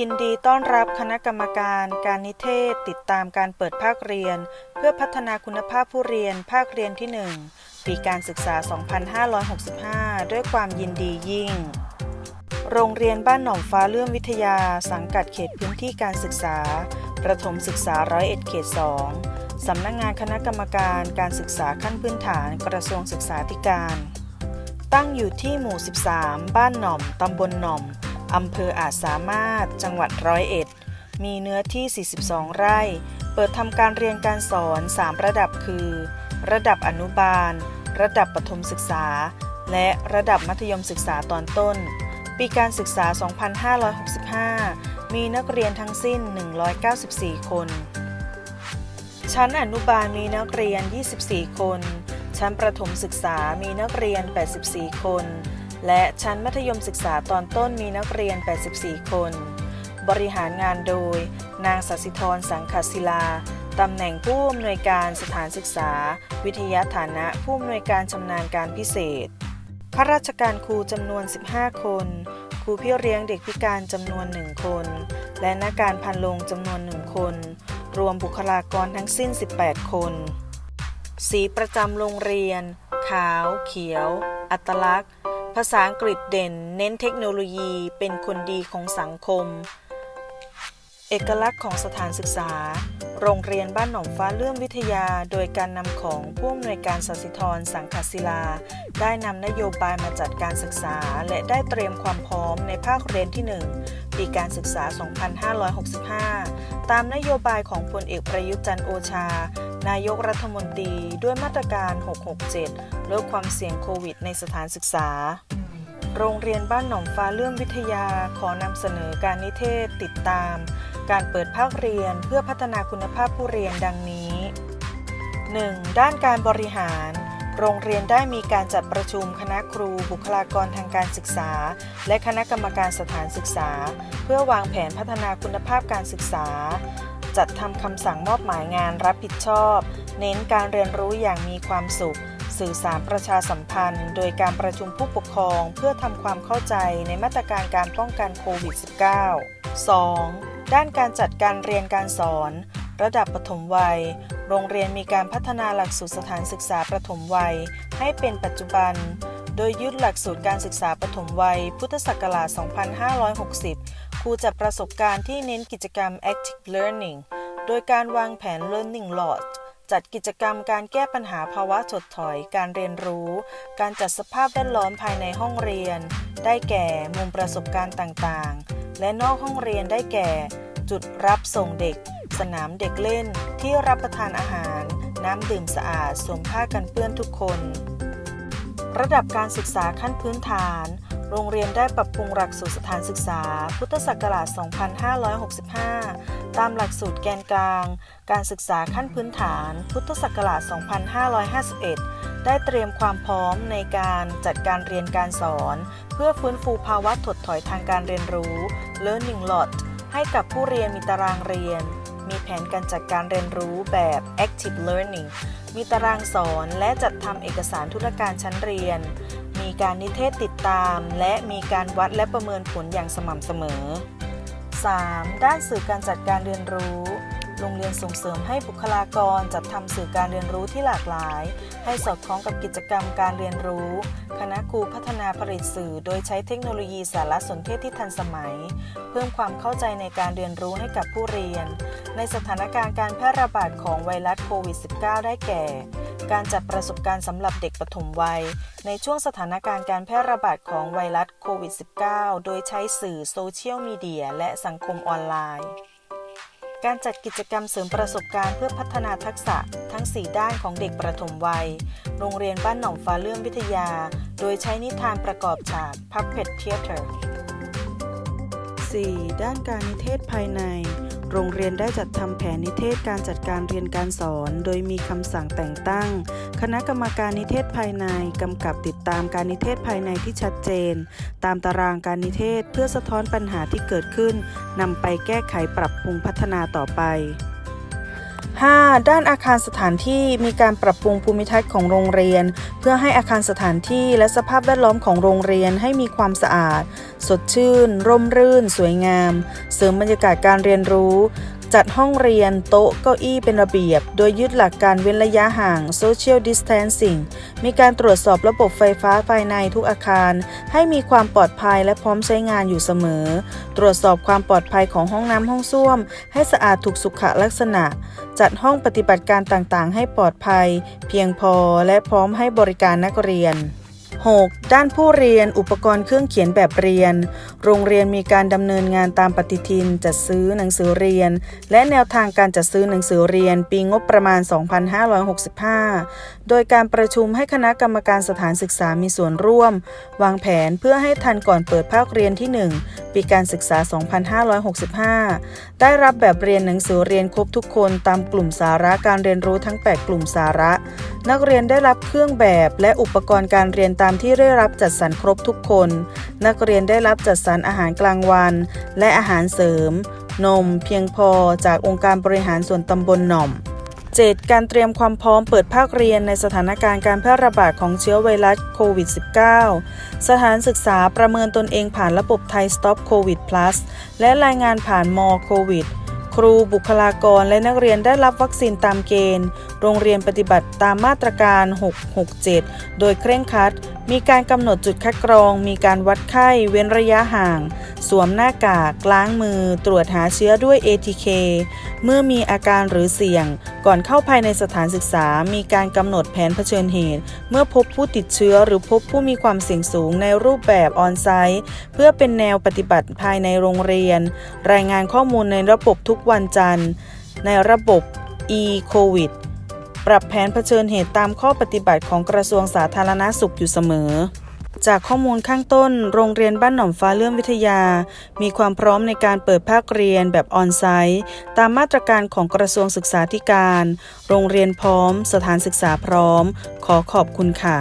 ยินดีต้อนรับคณะกรรมการการนิเทศติดตามการเปิดภาคเรียน เพื่อพัฒนาคุณภาพผู้เรียนภาคเรียนที่ 1 ปีการศึกษา 2565 ด้วยความยินดียิ่ง โรงเรียนบ้านหนองฟ้าเลื่อมวิทยา สังกัดเขตพื้นที่การศึกษา ประถมศึกษาร้อยเอ็ดเขต 2 สำนักงานคณะกรรมการการศึกษาขั้นพื้นฐานกระทรวงศึกษาธิการ ตั้งอยู่ที่หมู่ 13 บ้านหน่อมตำบลหน่อม อำเภออาจสามารถ จังหวัดร้อยเอ็ด มีเนื้อที่ 42 ไร่ เปิดทำการเรียนการสอน 3 ระดับคือ ระดับอนุบาล ระดับประถมศึกษา และระดับมัธยมศึกษาตอนต้น ปีการศึกษา 2565 มีนักเรียนทั้งสิ้น 194 คน ชั้นอนุบาลมีนักเรียน 24 คน ชั้นประถมศึกษามีนักเรียน 84 คน และชั้นมัธยมศึกษาตอนต้นมีนักเรียน 84 คน บริหารงานโดย นางสัสิธรสังขศิลา ตำแหน่งผู้อำนวยการสถานศึกษา วิทยาฐานะผู้อำนวยการชำนาญการพิเศษ ข้าราชการครูจำนวน 15 คน ครูพี่เลี้ยงเด็กพิการจำนวน 1 คน และนักการพันโรงจำนวน 1 คน รวมบุคลากรทั้งสิ้น 18 คน สีประจำโรงเรียน ขาว เขียว อัตลักษณ์ ภาษาอังกฤษเด่น เน้นเทคโนโลยีเป็นคนดีของสังคม เอกลักษณ์ของสถานศึกษา โรงเรียนบ้านหนองฟ้าเลื่อมวิทยา โดยการนำของผู้อำนวยการสสิธรสังขศิลา ได้นำนโยบายมาจัดการศึกษา และได้เตรียมความพร้อมในภาคเรียนที่ 1 ปีการศึกษา 2565 ตามนโยบายของพลเอกประยุทธ์จันโอชา นายกรัฐมนตรีด้วยมาตรการ 667 ลดความเสี่ยงโควิดในสถานศึกษา โรงเรียนบ้านหนองฟ้าเลื่อมวิทยาขอนำเสนอการนิเทศติดตาม การเปิดภาคเรียนเพื่อพัฒนาคุณภาพผู้เรียนดังนี้ 1. ด้านการบริหาร โรงเรียนได้มีการจัดประชุมคณะครู บุคลากรทางการศึกษา และคณะกรรมการสถานศึกษา เพื่อวางแผนพัฒนาคุณภาพการศึกษา จัดทำคำสั่งมอบหมายงานรับผิดชอบ เน้นการเรียนรู้อย่างมีความสุข สื่อสารประชาสัมพันธ์ โดยการประชุมผู้ปกครอง เพื่อทำความเข้าใจในมาตรการการป้องกันโควิด -19 2. ด้านการจัดการเรียนการสอน ระดับปฐมวัย โรงเรียนมีการพัฒนาหลักสูตรสถานศึกษาประถมวัย ให้เป็นปัจจุบัน โดยยึดหลักสูตรการศึกษาปฐมวัย พุทธศักราช 2560 ครูจัดประสบการณ์ที่เน้นกิจกรรม active learning โดยการวางแผน learning loss จัดกิจกรรมการแก้ปัญหาภาวะถดถอย การเรียนรู้ การจัดสภาพแวดล้อมภายในห้องเรียน ได้แก่มุมประสบการณ์ต่างๆ และนอกห้องเรียนได้แก่ จุดรับส่งเด็ก สนามเด็กเล่น ที่รับประทานอาหาร น้ำดื่มสะอาด สวมผ้ากันเปื้อนทุกคน ระดับการศึกษาขั้นพื้นฐาน โรงเรียนได้ปรับปรุงหลักสูตรสถานศึกษา พุทธศักราช 2565 ตามหลักสูตรแกนกลาง การศึกษาขั้นพื้นฐาน พุทธศักราช 2551 ได้เตรียมความพร้อมในการจัดการเรียนการสอน เพื่อฟื้นฟูภาวะถดถอยทางการเรียนรู้ learning loss ให้กับผู้เรียนมีตารางเรียน มีแผนการจัดการเรียนรู้แบบ active learning มีตารางสอนและจัดทำเอกสารธุรการชั้นเรียน การนิเทศติดตาม และมีการวัดและประเมินผลอย่างสม่ำเสมอ 3. ด้านสื่อการจัดการเรียนรู้ โรงเรียนส่งเสริมให้บุคลากรจัดทำสื่อการเรียนรู้ที่หลากหลาย ให้สอดคล้องกับกิจกรรมการเรียนรู้ คณะครูพัฒนาผลิตสื่อ โดยใช้เทคโนโลยีสารสนเทศที่ทันสมัย เพิ่มความเข้าใจในการเรียนรู้ให้กับผู้เรียน ในสถานการณ์การแพร่ระบาดของไวรัสโควิด -19 ได้แก่ การจัดประสบการณ์สำหรับเด็กปฐมวัย ในช่วงสถานการณ์การแพร่ระบาดของไวรัสโควิด -19 โดยใช้สื่อโซเชียลมีเดียและสังคมออนไลน์ การจัดกิจกรรมเสริมประสบการณ์เพื่อพัฒนาทักษะทั้ง 4 ด้านของเด็กประถมวัย โรงเรียนบ้านหนองฟ้าเลื่อมวิทยา โดยใช้นิทานประกอบฉาก Puppet Theater 4. ด้านการนิเทศภายใน โรงเรียนได้จัดทำแผนนิเทศการจัดการเรียนการสอน โดยมีคำสั่งแต่งตั้ง คณะกรรมการนิเทศภายในกำกับติดตามการนิเทศภายในที่ชัดเจน ตามตารางการนิเทศเพื่อสะท้อนปัญหาที่เกิดขึ้นนำไปแก้ไขปรับปรุงพัฒนาต่อไป 5. ด้านอาคารสถานที่มีการปรับปรุงภูมิทัศน์ของโรงเรียน เพื่อให้อาคารสถานที่และสภาพแวดล้อมของโรงเรียนให้มีความสะอาด สดชื่น ร่มรื่น สวยงาม เสริมบรรยากาศการเรียนรู้ จัดห้องเรียนโต๊ะเก้าอี้เป็นระเบียบ โดยยึดหลักการเว้นระยะห่าง social distancing มีการตรวจสอบระบบไฟฟ้าภายในทุกอาคาร ให้มีความปลอดภัยและพร้อมใช้งานอยู่เสมอ ตรวจสอบความปลอดภัยของห้องน้ำห้องส้วม ให้สะอาดถูกสุขลักษณะ จัดห้องปฏิบัติการต่างๆ ให้ปลอดภัย เพียงพอและพร้อมให้บริการนักเรียน 6. ด้านผู้เรียนอุปกรณ์เครื่องเขียนแบบเรียน โรงเรียนมีการดำเนินงานตามปฏิทิน จัดซื้อหนังสือเรียน และแนวทางการจัดซื้อหนังสือเรียน ปีงบประมาณ 2565 โดยการประชุมให้คณะกรรมการสถานศึกษามีส่วนร่วม วางแผนเพื่อให้ทันก่อนเปิดภาคเรียนที่ 1 ปีการศึกษา 2565 ได้รับแบบเรียนหนังสือเรียนครบทุกคนตามกลุ่มสาระการเรียนรู้ทั้ง 8 กลุ่มสาระ นักเรียนได้รับเครื่องแบบและอุปกรณ์การเรียนตามามที่ได้รับจัดสรรครบทุกคน นักเรียนได้รับจัดสรรอาหารกลางวัน และอาหารเสริม นม เพียงพอจากองค์การบริหารส่วนตำบลหน่อม 7. การเตรียมความพร้อมเปิดภาคเรียนในสถานการณ์การแพร่ระบาดของเชื้อไวรัสโควิด -19 สถานศึกษาประเมินตนเองผ่านระบบไทย Stop COVID Plus และรายงานผ่านมอโควิดครูบุคลากรและนักเรียนได้รับวัคซีนตามเกณฑ์ โรงเรียนปฏิบัติตามมาตรการ 667 โดยเคร่งครัด มีการกำหนดจุดคัดกรอง มีการวัดไข้ เว้นระยะห่าง สวมหน้ากาก ล้างมือ ตรวจหาเชื้อด้วย ATK เมื่อมีอาการหรือเสี่ยง ก่อนเข้าภายในสถานศึกษา มีการกำหนดแผนเผชิญเหตุ เมื่อพบผู้ติดเชื้อหรือพบผู้มีความเสี่ยงสูงในรูปแบบออนไซต์เพื่อเป็นแนวปฏิบัติภายในโรงเรียน รายงานข้อมูลในระบบทุกวันจันทร์ ในระบบ e-covid ปรับแผนเผชิญเหตุตามข้อปฏิบัติของกระทรวงสาธารณาสุขอยู่เสมอจากข้อมูลข้างต้น โรงเรียนบ้านหนองฟ้าเลื่อมวิทยา มีความพร้อมในการเปิดภาคเรียนแบบออนไซต์ ตามมาตรการของกระทรวงศึกษาธิการ โรงเรียนพร้อม สถานศึกษาพร้อม ขอขอบคุณค่ะ